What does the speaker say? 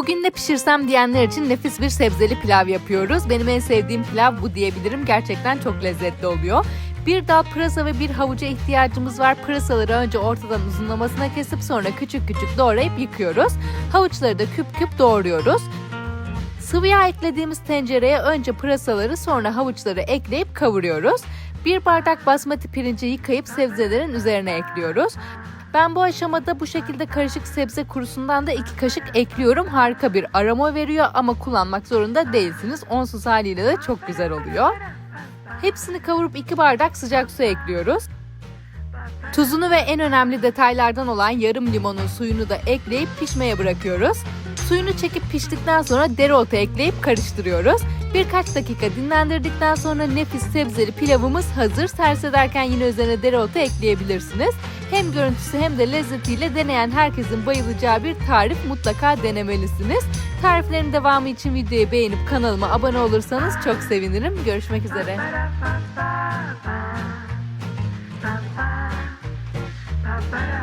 Bugün ne pişirsem diyenler için nefis bir sebzeli pilav yapıyoruz. Benim en sevdiğim pilav bu diyebilirim. Gerçekten çok lezzetli oluyor. Bir dal pırasa ve bir havuca ihtiyacımız var. Pırasaları önce ortadan uzunlamasına kesip sonra küçük küçük doğrayıp yıkıyoruz. Havuçları da küp küp doğruyoruz. Sıvı yağ eklediğimiz tencereye önce pırasaları sonra havuçları ekleyip kavuruyoruz. Bir bardak basmati pirinci yıkayıp sebzelerin üzerine ekliyoruz. Ben bu aşamada bu şekilde karışık sebze kurusundan da iki kaşık ekliyorum. Harika bir aroma veriyor ama kullanmak zorunda değilsiniz. Onsuz haliyle de çok güzel oluyor. Hepsini kavurup iki bardak sıcak su ekliyoruz. Tuzunu ve en önemli detaylardan olan yarım limonun suyunu da ekleyip pişmeye bırakıyoruz. Suyunu çekip piştikten sonra dereotu ekleyip karıştırıyoruz. Birkaç dakika dinlendirdikten sonra nefis sebzeli pilavımız hazır. Servis ederken yine üzerine dereotu ekleyebilirsiniz. Hem görüntüsü hem de lezzetiyle deneyen herkesin bayılacağı bir tarif mutlaka denemelisiniz. Tariflerin devamı için videoyu beğenip kanalıma abone olursanız çok sevinirim. Görüşmek üzere.